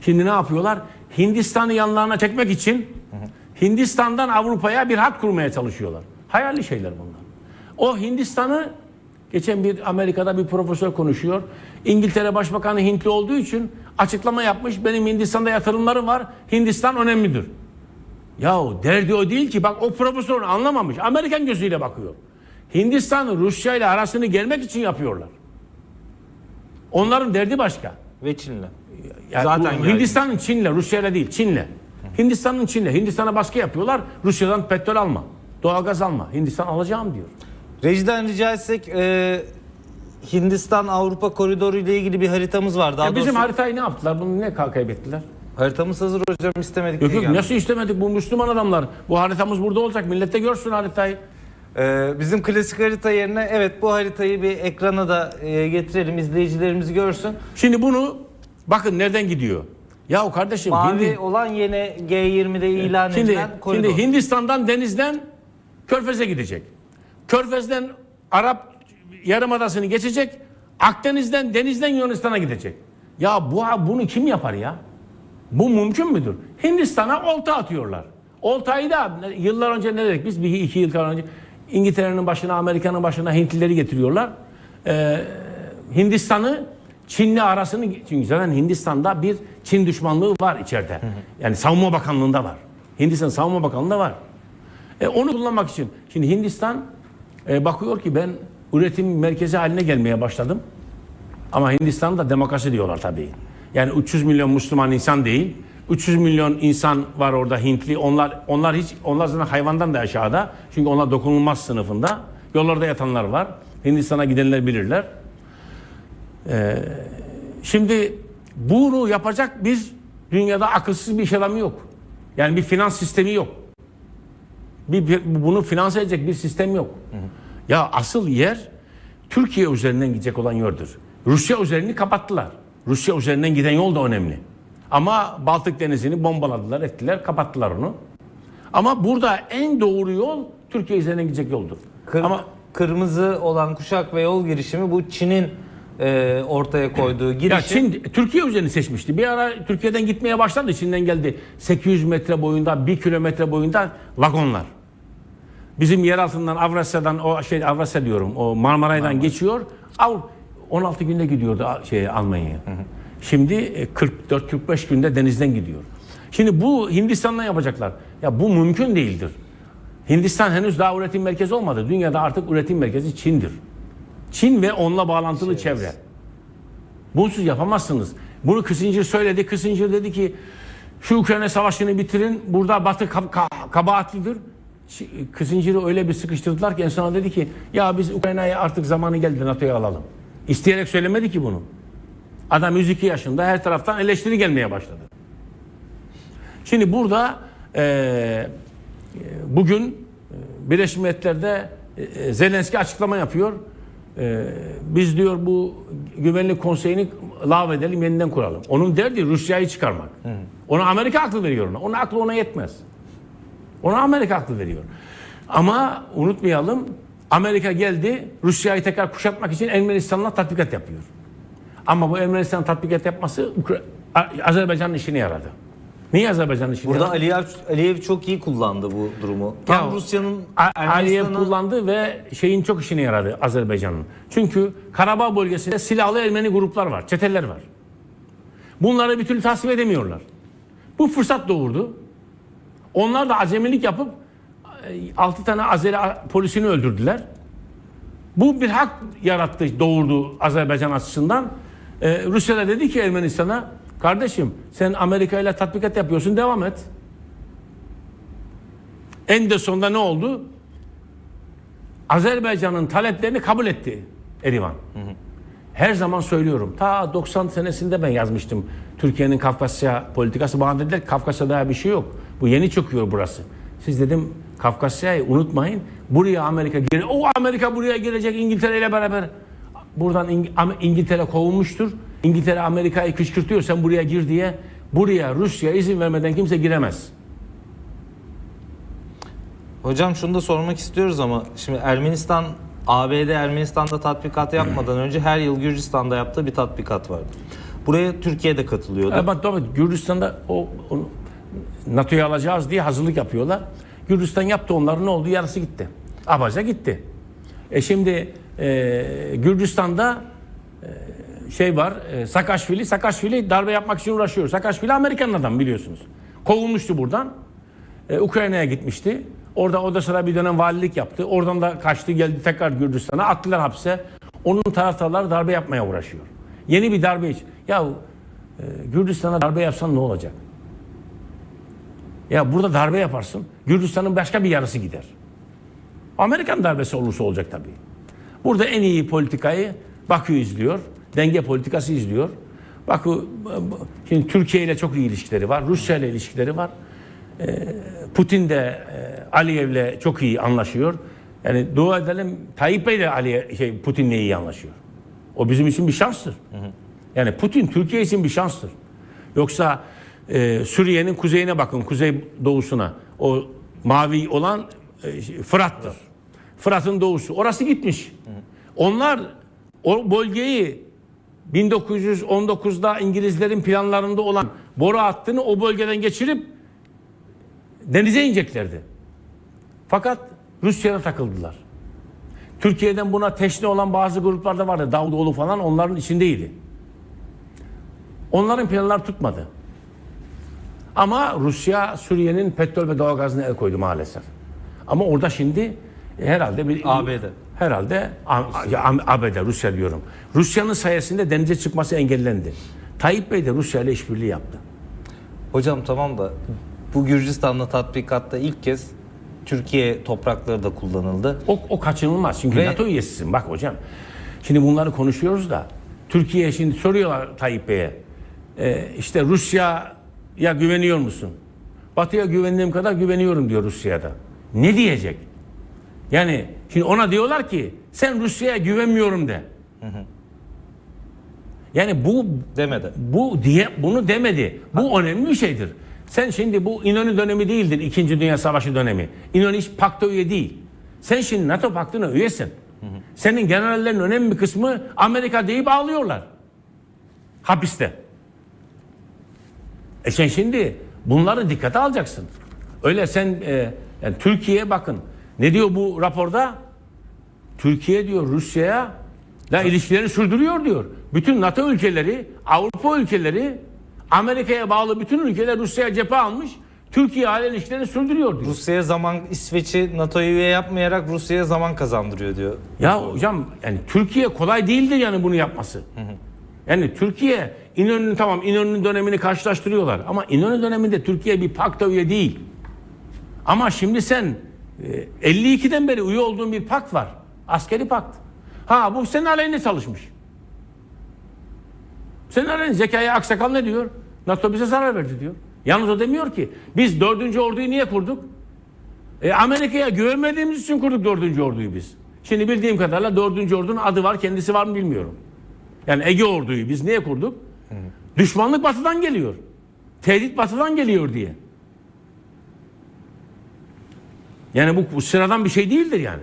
Şimdi ne yapıyorlar? Hindistan'ı yanlarına çekmek için Hindistan'dan Avrupa'ya bir hat kurmaya çalışıyorlar. Hayali şeyler bunlar. O Hindistan'ı geçen bir Amerika'da bir profesör konuşuyor. İngiltere Başbakanı Hintli olduğu için açıklama yapmış. Benim Hindistan'da yatırımlarım var. Hindistan önemlidir. Yahu derdi o değil ki. Bak o profesör anlamamış. Amerikan gözüyle bakıyor. Hindistan Rusya ile arasını gelmek için yapıyorlar. Onların derdi başka. Ve Çin'le. Yani Zaten bu gergin. Hindistan'ın Çin'le, Rusya'yla değil, Çin'le. Hindistan'ın Çin'le. Hindistan'a baskı yapıyorlar. Rusya'dan petrol alma. Doğalgaz alma. Hindistan alacağım diyor. Rejiden rica etsek e, Hindistan-Avrupa koridoru ile ilgili bir haritamız var. Daha Ya bizim doğrusu haritayı ne yaptılar? Bunu ne ka- kaybettiler? haritamız hazır hocam istemedik Yok diye yok nasıl istemedik bu Müslüman adamlar. Bu haritamız burada olacak. Millet de görsün haritayı. Ee, bizim klasik harita yerine evet bu haritayı bir ekrana da e, getirelim izleyicilerimiz görsün. Şimdi bunu bakın nereden gidiyor. Ya kardeşim Mavi Hindi, olan yeni G20'de ilan şimdi, edilen koridor. şimdi Hindistan'dan denizden Körfez'e gidecek. Körfez'den Arap Yarımadası'nı geçecek. Akdeniz'den denizden Yunanistan'a gidecek. Ya bu bunu kim yapar ya? Bu mümkün müdür? Hindistan'a olta atıyorlar. Oltayı da yıllar önce ne dedik biz? Bir iki yıl kadar önce İngiltere'nin başına, Amerika'nın başına Hintlileri getiriyorlar. Ee, Hindistan'ı Çin'le arasını çünkü zaten Hindistan'da bir Çin düşmanlığı var içeride. Yani Savunma Bakanlığı'nda var. Hindistan Savunma Bakanlığı'nda var. E, onu kullanmak için. Şimdi Hindistan e, bakıyor ki ben üretim merkezi haline gelmeye başladım. Ama Hindistan'da demokrasi diyorlar tabii. Yani 300 milyon Müslüman insan değil. 300 milyon insan var orada Hintli. Onlar onlar hiç onlar zaten hayvandan da aşağıda. Çünkü onlar dokunulmaz sınıfında. Yollarda yatanlar var. Hindistan'a gidenler bilirler. Ee, şimdi bunu yapacak bir dünyada akılsız bir iş adamı yok. Yani bir finans sistemi yok. Bir, bir- bunu finanse edecek bir sistem yok. Ya asıl yer Türkiye üzerinden gidecek olan yerdir. Rusya üzerini kapattılar. Rusya üzerinden giden yol da önemli. Ama Baltık Denizi'ni bombaladılar, ettiler, kapattılar onu. Ama burada en doğru yol Türkiye üzerinden gidecek yoldur. Kır- Ama kırmızı olan kuşak ve yol girişimi bu Çin'in e, ortaya koyduğu girişim. Ya Çin Türkiye üzerini seçmişti. Bir ara Türkiye'den gitmeye başladı. Çin'den geldi. 800 metre boyunda, 1 kilometre boyunda vagonlar. Bizim yer altından Avrasya'dan o şey Avrasya diyorum. O Marmaray'dan geçiyor. Av 16 günde gidiyordu şey Almanya'ya. Şimdi e, 44-45 günde denizden gidiyor. Şimdi bu Hindistan'la yapacaklar. Ya bu mümkün değildir. Hindistan henüz daha üretim merkezi olmadı. Dünyada artık üretim merkezi Çin'dir. Çin ve onunla bağlantılı çevre. Bunsuz yapamazsınız. Bunu Kissinger söyledi. Kissinger dedi ki şu Ukrayna savaşını bitirin. Burada Batı ka- ka- kabahatlidir. Kissinger'ı öyle bir sıkıştırdılar ki en sonunda dedi ki ya biz Ukrayna'ya artık zamanı geldi NATO'ya alalım. İsteyerek söylemedi ki bunu. Adam 102 yaşında her taraftan eleştiri gelmeye başladı. Şimdi burada eee, bugün e, Birleşmiş Milletler'de e, Zelenski açıklama yapıyor. E, Biz diyor bu güvenlik konseyini lağvedelim yeniden kuralım. Onun derdi Rusya'yı çıkarmak. Ona Amerika aklı veriyor ona. Onun aklı ona yetmez. Ona Amerika aklı veriyor. Ama unutmayalım Amerika geldi Rusya'yı tekrar kuşatmak için Ermenistan'la tatbikat yapıyor. Ama bu Ermenistan tatbikat yapması Azerbaycan'ın işine yaradı. Niye Azerbaycan'ın işine Burada yaradı? Aliyev, Aliyev çok iyi kullandı bu durumu. Tam Ya, Rusya'nın Aliyev kullandı ve şeyin çok işine yaradı Azerbaycan'ın. Çünkü Karabağ bölgesinde silahlı Ermeni gruplar var, çeteler var. Bunları bir türlü tasvip edemiyorlar. Bu fırsat doğurdu. Onlar da acemilik yapıp 6 tane Azeri polisini öldürdüler. Bu bir hak yarattı, doğurdu Azerbaycan açısından. Ee, Rusya da dedi ki Ermenistan'a, kardeşim sen Amerika ile tatbikat yapıyorsun, devam et. En de sonunda ne oldu? Azerbaycan'ın taleplerini kabul etti Erivan. Her zaman söylüyorum. Ta 90 senesinde ben yazmıştım. Türkiye'nin Kafkasya politikası. Bana dediler daha bir şey yok. Bu yeni çıkıyor burası. Siz dedim Kafkasya'yı unutmayın. Buraya Amerika gire. O Amerika buraya girecek İngiltere ile beraber. Buradan İng- İngiltere kovulmuştur. İngiltere Amerika'yı kışkırtıyor sen buraya gir diye. Buraya Rusya izin vermeden kimse giremez. Hocam şunu da sormak istiyoruz ama şimdi Ermenistan ABD Ermenistan'da tatbikat yapmadan önce her yıl Gürcistan'da yaptığı bir tatbikat vardı. Buraya Türkiye de katılıyordu. Ama tabii Gürcistan'da o, onu NATO'ya alacağız diye hazırlık yapıyorlar. Gürcistan yaptı onların ne oldu? Yarısı gitti. Abaza gitti. E şimdi e, Gürcistan'da e, şey var. E, Sakaşvili, Sakaşvili darbe yapmak için uğraşıyor. Sakaşvili Amerikan adam biliyorsunuz. Kovulmuştu buradan. E, Ukrayna'ya gitmişti. Orada o da sıra bir dönem valilik yaptı. Oradan da kaçtı geldi tekrar Gürcistan'a. Attılar hapse. Onun taraftarları darbe yapmaya uğraşıyor. Yeni bir darbe için. Ya e, Gürcistan'a darbe yapsan ne olacak? Ya burada darbe yaparsın. Gürcistan'ın başka bir yarısı gider. Amerikan darbesi olursa olacak tabii. Burada en iyi politikayı Bakü izliyor. Denge politikası izliyor. Bakü şimdi Türkiye ile çok iyi ilişkileri var. Rusya ile ilişkileri var. Ee, Putin de e, Aliyev'le çok iyi anlaşıyor. Yani dua edelim Tayyip Bey de Aliye, şey, Putin'le iyi anlaşıyor. O bizim için bir şanstır. Yani Putin Türkiye için bir şanstır. Yoksa e, Suriye'nin kuzeyine bakın, kuzey doğusuna. O mavi olan e, Fırat'tır. Fırat'ın doğusu. Orası gitmiş. Onlar o bölgeyi 1919'da İngilizlerin planlarında olan boru hattını o bölgeden geçirip denize ineceklerdi. Fakat Rusya'ya takıldılar. Türkiye'den buna teşne olan bazı gruplar da vardı. Davutoğlu falan onların içindeydi. Onların planlar tutmadı. Ama Rusya Suriye'nin petrol ve doğalgazına el koydu maalesef. Ama orada şimdi herhalde bir ABD. Herhalde A- ya, Am- ABD Rusya diyorum. Rusya'nın sayesinde denize çıkması engellendi. Tayyip Bey de Rusya ile işbirliği yaptı. Hocam tamam da bu Gürcistan'la tatbikatta ilk kez Türkiye toprakları da kullanıldı. O, o kaçınılmaz. Çünkü Ve- NATO üyesisin. Bak hocam. Şimdi bunları konuşuyoruz da Türkiye şimdi soruyorlar Tayyip Bey'e. Ee, işte Rusya'ya güveniyor musun? Batı'ya güvendiğim kadar güveniyorum diyor Rusya'da. Ne diyecek? Yani şimdi ona diyorlar ki sen Rusya'ya güvenmiyorum de. Yani bu Demedi. bu diye bunu demedi. Bu önemli bir şeydir. Sen şimdi bu İnönü dönemi değildir. İkinci Dünya Savaşı dönemi. İnönü hiç pakta üye değil. Sen şimdi NATO paktına üyesin. Senin generallerin önemli bir kısmı Amerika deyip ağlıyorlar. Hapiste. E sen şimdi bunları dikkate alacaksın. Öyle sen e, yani Türkiye bakın ne diyor bu raporda? Türkiye diyor Rusya'ya la ilişkilerini sürdürüyor diyor. Bütün NATO ülkeleri, Avrupa ülkeleri, Amerika'ya bağlı bütün ülkeler Rusya'ya cephe almış. Türkiye hala ilişkilerini sürdürüyor diyor. Rusya'ya zaman İsveç'i NATO'ya üye yapmayarak Rusya'ya zaman kazandırıyor diyor. Ya hocam yani Türkiye kolay değildir yani bunu yapması. Yani Türkiye İnönü'nün tamam İnönü'nün dönemini karşılaştırıyorlar ama İnönü döneminde Türkiye bir pakta üye değil. Ama şimdi sen e, 52'den beri üye olduğun bir pakt var. Askeri pakt. Ha bu senin aleyhine çalışmış. Senin aleyhine Zekai Aksakal ne diyor? NATO bize zarar verdi diyor. Yalnız o demiyor ki biz dördüncü orduyu niye kurduk? E, Amerika'ya güvenmediğimiz için kurduk dördüncü orduyu biz. Şimdi bildiğim kadarıyla dördüncü ordunun adı var kendisi var mı bilmiyorum. Yani Ege orduyu biz niye kurduk? Düşmanlık batıdan geliyor. Tehdit batıdan geliyor diye. Yani bu, bu sıradan bir şey değildir yani.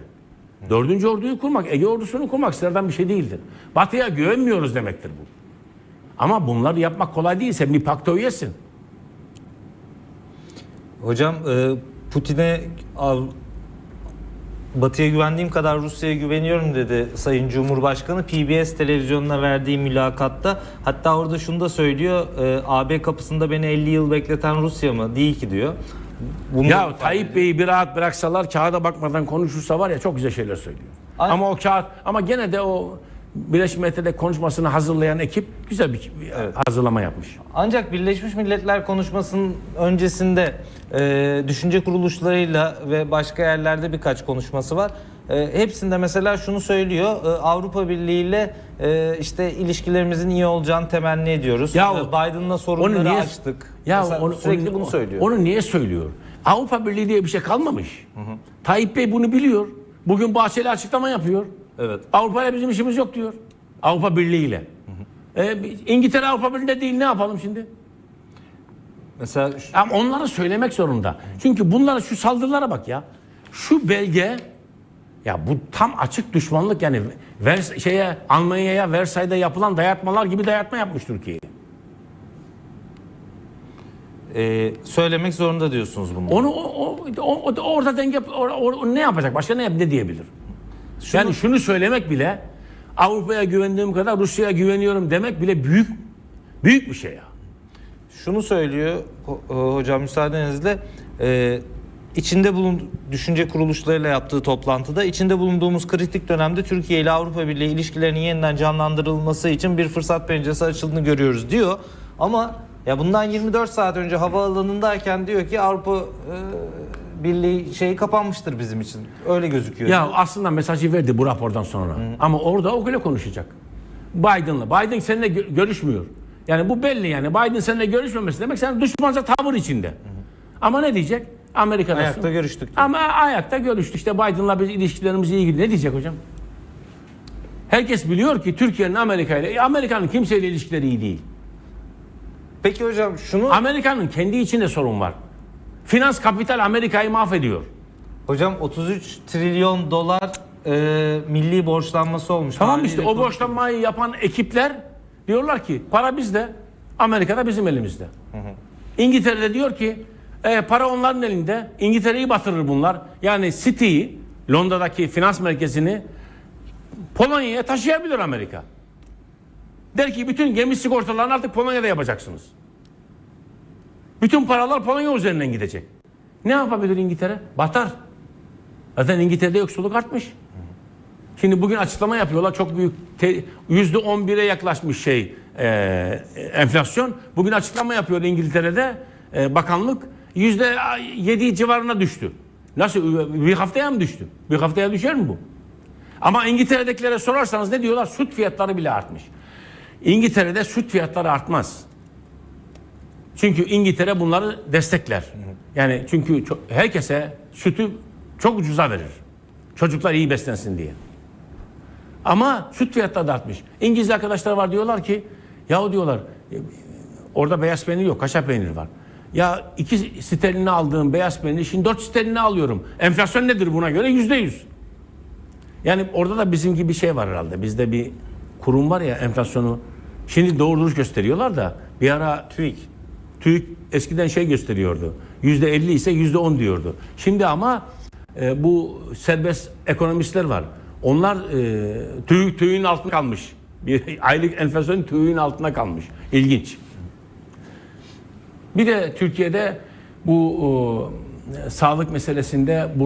Dördüncü orduyu kurmak, Ege ordusunu kurmak sıradan bir şey değildir. Batıya güvenmiyoruz demektir bu. Ama bunları yapmak kolay değil. Sen bir pakta üyesin. Hocam e, Putin'e Batı'ya güvendiğim kadar Rusya'ya güveniyorum dedi Sayın Cumhurbaşkanı PBS televizyonuna verdiği mülakatta. Hatta orada şunu da söylüyor. e, AB kapısında beni 50 yıl bekleten Rusya mı? Değil ki diyor. Bunu Ya Tayyip Bey'i bir rahat bıraksalar kağıda bakmadan konuşursa var ya çok güzel şeyler söylüyor. Ay- Ama o kağıt ama gene de o Birleşmiş Milletler'de konuşmasını hazırlayan ekip güzel bir hazırlama yapmış. Ancak Birleşmiş Milletler konuşmasının öncesinde e, düşünce kuruluşlarıyla ve başka yerlerde birkaç konuşması var. E, hepsinde mesela şunu söylüyor. e, Avrupa Birliği ile e, işte ilişkilerimizin iyi olacağını temenni ediyoruz. Ya E, Biden'la sorunları açtık. Ya Mesela onu, sürekli onu- bunu söylüyor. Onu niye söylüyor? Avrupa Birliği diye bir şey kalmamış. Tayyip Bey bunu biliyor. Bugün Bahçeli açıklama yapıyor. Evet. Avrupa ile bizim işimiz yok diyor. Avrupa Birliği ile. E, İngiltere Avrupa Birliği'nde değil ne yapalım şimdi? Mesela şu- Ama onları söylemek zorunda. Çünkü bunlara şu saldırılara bak ya. Şu belge ya bu tam açık düşmanlık yani Vers şeye Almanya'ya Versay'da yapılan dayatmalar gibi dayatma yapmış Türkiye'yi. Ee, söylemek zorunda diyorsunuz bunu. Onu o, o, o, orada denge or, or, or, ne yapacak? Başka ne yap ne diyebilir? Şunu, yani şunu söylemek bile Avrupa'ya güvendiğim kadar Rusya'ya güveniyorum demek bile büyük büyük bir şey ya. Şunu söylüyor e, hocam müsaadenizle e, içinde bulun düşünce kuruluşlarıyla yaptığı toplantıda içinde bulunduğumuz kritik dönemde Türkiye ile Avrupa Birliği ilişkilerinin yeniden canlandırılması için bir fırsat penceresi açıldığını görüyoruz diyor. Ama ya bundan 24 saat önce havaalanındayken diyor ki Avrupa e, Birliği şeyi kapanmıştır bizim için. Öyle gözüküyor. Ya aslında mesajı verdi bu rapordan sonra. Ama orada o öyle konuşacak. Biden'la. Biden seninle gö- görüşmüyor. Yani bu belli yani. Biden seninle görüşmemesi demek sen düşmanca tavır içinde. Ama ne diyecek? Amerika'da. Ayakta görüştük. Ama ayakta görüştük. İşte Biden'la biz ilişkilerimiz iyi gidiyor. Ne diyecek hocam? Herkes biliyor ki Türkiye'nin Amerika ile, Amerika'nın kimseyle ilişkileri iyi değil. Peki hocam şunu Amerika'nın kendi içinde sorun var. Finans kapital Amerika'yı mahvediyor. hocam 33 trilyon dolar e, milli borçlanması olmuş. Tamam işte o borçlanmayı yapan ekipler diyorlar ki para bizde, Amerika'da bizim elimizde. İngiltere'de diyor ki e, para onların elinde, İngiltere'yi batırır bunlar. Yani City'yi, Londra'daki finans merkezini Polonya'ya taşıyabilir Amerika. Der ki bütün gemi sigortalarını artık Polonya'da yapacaksınız. Bütün paralar Polonya üzerinden gidecek. Ne yapabilir İngiltere? Batar. Zaten İngiltere'de yoksulluk artmış. Şimdi bugün açıklama yapıyorlar. Çok büyük yüzde on bire yaklaşmış şey e, enflasyon. Bugün açıklama yapıyor İngiltere'de e, bakanlık yüzde yedi civarına düştü. Nasıl bir haftaya mı düştü? Bir haftaya düşer mi bu? Ama İngiltere'dekilere sorarsanız ne diyorlar? Süt fiyatları bile artmış. İngiltere'de süt fiyatları artmaz. Çünkü İngiltere bunları destekler. Yani çünkü herkese sütü çok ucuza verir. Çocuklar iyi beslensin diye. Ama süt fiyatları da artmış. İngiliz arkadaşlar var diyorlar ki yahu diyorlar e, orada beyaz peynir yok kaşar peynir var. Ya iki sterlini aldığım beyaz peynir şimdi dört sterlini alıyorum. Enflasyon nedir buna göre? Yüzde yüz. Yani orada da bizim gibi bir şey var herhalde. Bizde bir kurum var ya enflasyonu. Şimdi doğru dürüst gösteriyorlar da bir ara TÜİK TÜİK eskiden şey gösteriyordu. Yüzde 50 ise yüzde 10 diyordu. Şimdi ama e, bu serbest ekonomistler var. Onlar e, TÜİK TÜİK'in altında kalmış. Bir aylık enflasyon TÜİK'in altında kalmış. İlginç. Bir de Türkiye'de bu e, sağlık meselesinde burada